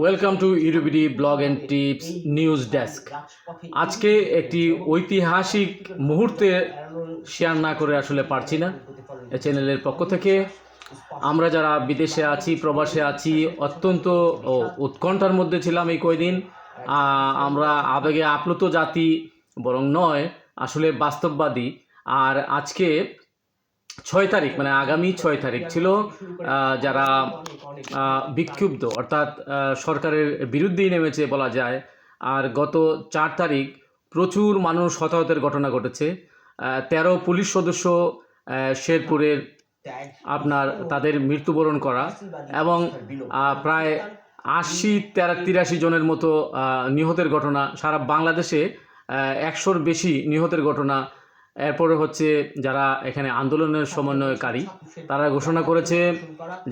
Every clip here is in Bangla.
Welcome to ইউটিউবিডি blog and tips news desk আজকে একটি ঐতিহাসিক মুহূর্তে শেয়ার না করে আসলে পারছি না চ্যানেলের পক্ষ থেকে। আমরা যারা বিদেশে আছি, প্রবাসে আছি, অত্যন্ত উৎকণ্ঠার মধ্যে ছিলাম এই কয়দিন। আমরা আবেগে আপ্লুত জাতি, বরং নয়, আসলে বাস্তববাদী। আর আজকে ছয় তারিখ মানে আগামী ছয় তারিখ ছিল যারা বিক্ষুব্ধ, অর্থাৎ সরকারের বিরুদ্ধেই নেমেছে বলা যায়। আর গত চার তারিখ প্রচুর মানুষ হতাহতের ঘটনা ঘটেছে। তেরো পুলিশ সদস্য শেরপুরের আপনার তাদের মৃত্যুবরণ করা এবং প্রায় আশি তেরা, তিরাশি জনের মতো নিহতের ঘটনা, সারা বাংলাদেশে একশোর বেশি নিহতের ঘটনা এরপরে হচ্ছে যারা এখানে আন্দোলনের সমন্বয়কারী, তারা ঘোষণা করেছে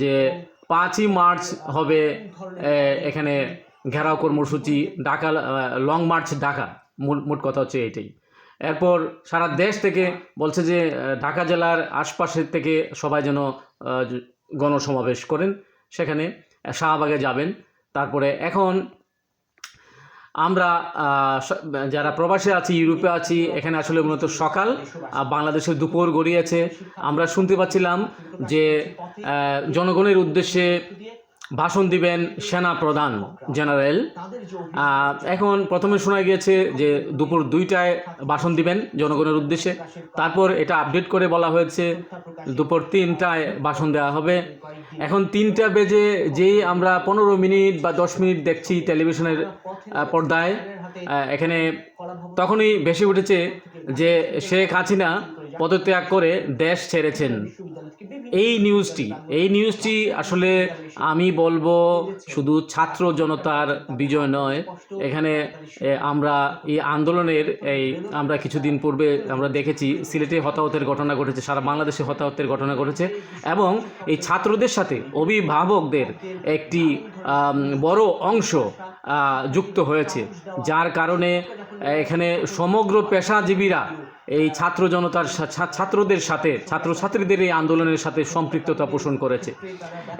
যে পাঁচই মার্চ হবে এখানে ঘেরাও কর্মসূচি, ঢাকা লং মার্চ ঢাকা মোট কথা হচ্ছে এটাই। এরপর সারা দেশ থেকে বলছে যে ঢাকা জেলার আশপাশের থেকে সবাই যেন গণসমাবেশ করেন। সেখানে শাহবাগে যাবেন। তারপরে এখন আমরা যারা প্রবাসে আছি, ইউরোপে আছি, এখানে আসলে মূলত সকাল বাংলাদেশের দুপুর গড়িয়েছে। আমরা শুনতে পাচ্ছিলাম যে জনগণের উদ্দেশ্যে ভাষণ দিবেন সেনা প্রধান জেনারেল। এখন প্রথমে শোনা গিয়েছে যে দুপুর দুইটায় ভাষণ দিবেন জনগণের উদ্দেশ্যে। তারপর এটা আপডেট করে বলা হয়েছে দুপুর তিনটায় ভাষণ দেওয়া হবে। এখন তিনটা বেজে যেই আমরা পনেরো মিনিট বা দশ মিনিট দেখছি টেলিভিশনের পর্দায়। এখানে তখনই বেশি উঠেছে যে শেখ হাসিনা পদত্যাগ করে দেশ ছেড়েছেন। এই নিউজটি এই নিউজটি আসলে আমি বলব শুধু ছাত্র জনতার বিজয় নয়। এখানে আমরা এই আন্দোলনের, এই, আমরা কিছুদিন পূর্বে আমরা দেখেছি, সিলেটে হতাহতের ঘটনা ঘটেছে, সারা বাংলাদেশে হতাহতের ঘটনা ঘটেছে এবং এই ছাত্রদের সাথে অভিভাবকদের একটি বড় অংশ যুক্ত হয়েছে। যার কারণে এখানে সমগ্র পেশাজীবীরা এই ছাত্র জনতার ছাত্রদের সাথে, ছাত্রছাত্রীদের এই আন্দোলনের সাথে সম্পৃক্ততা পোষণ করেছে।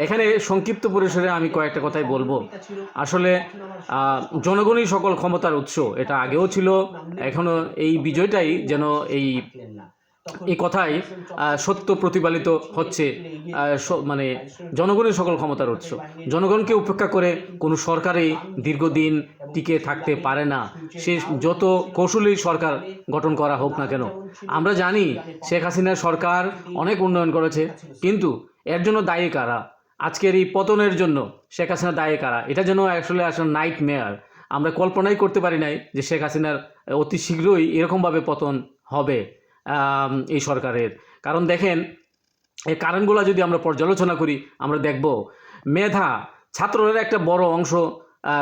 এখানে সংক্ষিপ্ত পরিসরে আমি কয়েকটা কথাই বলব। আসলে জনগণই সকল ক্ষমতার উৎস, এটা আগেও ছিল, এখনও এই বিজয়টাই যেন এই এই কথাই সত্য প্রতিপালিত হচ্ছে মানে জনগণের সকল ক্ষমতার উৎস। জনগণকে উপেক্ষা করে কোনো সরকারই দীর্ঘদিন টিকে থাকতে পারে না। সে যত কৌশলী সরকার গঠন করা হোক না কেন, আমরা জানি শেখ হাসিনার সরকার অনেক উন্নয়ন করেছে, কিন্তু এর জন্য দায়ী কারা? আজকের এই পতনের জন্য শেখ হাসিনা দায়ী কারা? এটা যেন আসলে আসলে নাইট মেয়ার আমরা কল্পনাই করতে পারি নাই যে শেখ হাসিনার অতি শীঘ্রই এরকমভাবে পতন হবে এই সরকারের। কারণ দেখেন এই কারণগুলো যদি আমরা পর্যালোচনা করি, আমরা দেখব, মেধা ছাত্রদের একটা বড় অংশ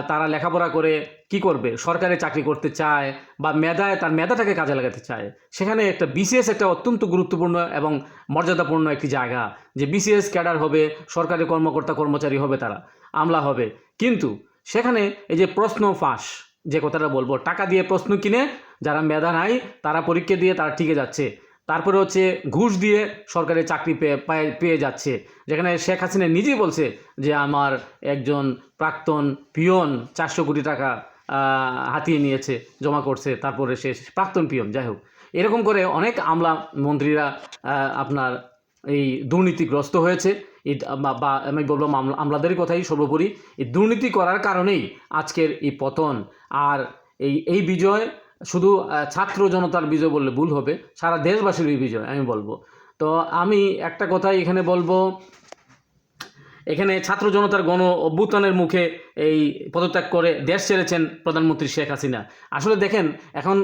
তারা লেখাপড়া করে কি করবে? সরকারি চাকরি করতে চায় বা মেধায়, তার মেধাটাকে কাজে লাগাতে চায়। সেখানে একটা বিসিএস একটা অত্যন্ত গুরুত্বপূর্ণ এবং মর্যাদাপূর্ণ একটি জায়গা, যে বিসিএস ক্যাডার হবে, সরকারি কর্মকর্তা, কর্মচারী হবে তারা, আমলা হবে। কিন্তু সেখানে এই যে প্রশ্ন ফাঁস, যে কথাটা বলব, টাকা দিয়ে প্রশ্ন কিনে, যারা মেধা নাই, তারা পরীক্ষা দিয়ে তারা টিকে যাচ্ছে। তারপরে হচ্ছে ঘুষ দিয়ে সরকারি চাকরি পেয়ে, পায়ে- যাচ্ছে। যেখানে শেখ হাসিনা নিজেই বলছে যে আমার একজন প্রাক্তন পিয়ন চারশো কোটি টাকা হাতিয়ে নিয়েছে, জমা করছে, তারপরে সে প্রাক্তন পিয়ন, যাই হোক। এরকম করে অনেক আমলা মন্ত্রীরা আপনার এই দুর্নীতিগ্রস্ত হয়েছে। বা- আমি বলব আমলা- আমলাদের কথাই সর্বোপরি। এই দুর্নীতি করার কারণেই আজকের এই পতন আর এই এই বিজয় শুধু ছাত্র জনতার বিজয় বললে ভুল হবে, সারা দেশবাসীর বিজয়, আমি বলব। তো আমি একটা কথাই এখানে বলব, এখানে ছাত্র জনতার গণ অভ্যুত্থানের মুখে এই পদত্যাগ করে দেশ ছেড়েছেন প্রধানমন্ত্রী শেখ হাসিনা। আসলে দেখেন, এখন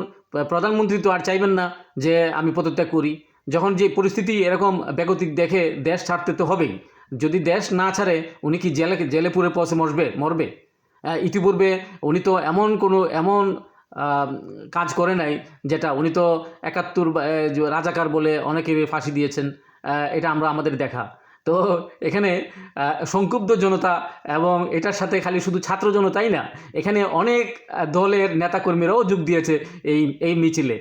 প্রধানমন্ত্রী তো আর চাইবেন না যে আমি পদত্যাগ করি। যখন যে পরিস্থিতি এরকম বেগতিক দেখে দেশ ছাড়তে তো হবেই। যদি দেশ না ছাড়ে, উনি কি জেলে জেলে পুরে পথে মরবে মরবে? ইতিপূর্বে উনি তো এমন কোনো, এমন কাজ করে নাই, যেটা উনি তো একাত্তর রাজাকার বলে অনেকে ফাঁসি দিয়েছেন এটা আমরা আমাদের দেখা। তো এখানে সংক্ষুব্ধ জনতা এবং এটার সাথে খালি শুধু ছাত্র জনতাই না, এখানে অনেক দলের নেতাকর্মীরাও যোগ দিয়েছে এই এই মিছিলে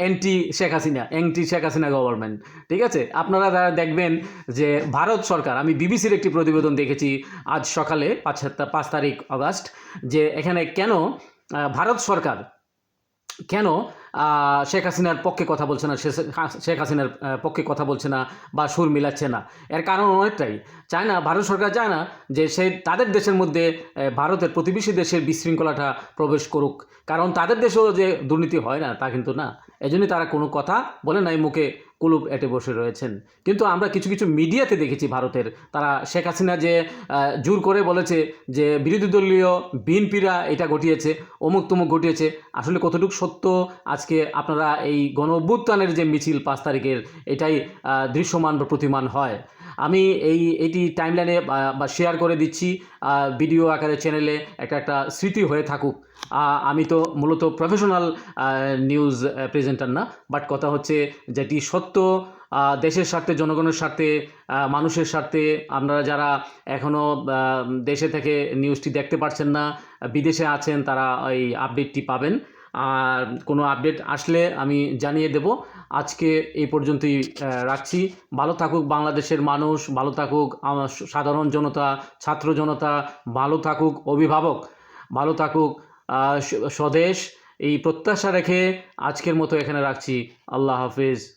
anti Sheikh Hasina anti Sheikh Hasina government ঠিক আছে? আপনারা যারা দেখবেন যে ভারত সরকার, আমি বিবিসির একটি প্রতিবেদন দেখেছি আজ সকালে পাঁচ পাঁচ তারিখ আগস্ট, যে এখানে কেন ভারত সরকার কেন শেখ হাসিনার পক্ষে কথা বলছে না শেখ হাসিনার পক্ষে কথা বলছে না বা সুর মিলাচ্ছে না? এর কারণ অনেকটাই। চায় না ভারত সরকার চায় না যে সে তাদের দেশের মধ্যে ভারতের প্রতিবেশী দেশের বিশৃঙ্খলাটা প্রবেশ করুক। কারণ তাদের দেশেও যে দুর্নীতি হয় না, তা কিন্তু না। এজন্যই তারা কোনো কথা বলে নাই মুখে। কুলুপ এটে বসে রয়েছেন। কিন্তু আমরা কিছু কিছু মিডিয়াতে দেখেছি ভারতের। তারা শেখ হাসিনা যে জোর করে বলেছে যে, বিরোধী দলীয় বিএনপিরা এটা ঘটিয়েছে, অমুক তমুক ঘটিয়েছে, আসলে কতটুকু সত্য? আজকে আপনারা এই গণ অভ্যুত্থানের যে মিছিল পাঁচ তারিখের, এটাই দৃশ্যমান বা প্রতিমান হয়। আমি এই, এটি টাইমলাইনে বা শেয়ার করে দিচ্ছি ভিডিও আকারে চ্যানেলে একটা একটা স্মৃতি হয়ে থাকুক। আমি তো মূলত প্রফেশনাল নিউজ প্রেজেন্টার না বাট কথা হচ্ছে যেটি সত্য দেশের স্বার্থে, জনগণের স্বার্থে মানুষের স্বার্থে আপনারা যারা এখনও দেশে থেকে নিউজটি দেখতে পারছেন না, বিদেশে আছেন, তারা এই আপডেটটি পাবেন। আর কোনো আপডেট আসলে আমি জানিয়ে দেব। আজকে এই পর্যন্তই রাখছি। ভালো থাকুক বাংলাদেশের মানুষ, ভালো থাকুক সাধারণ জনতা, ছাত্র জনতা, ভালো থাকুক অভিভাবক, ভালো থাকুক স্বদেশ। এই প্রত্যাশা রেখে আজকের মতো এখানে রাখছি। আল্লাহ হাফিজ।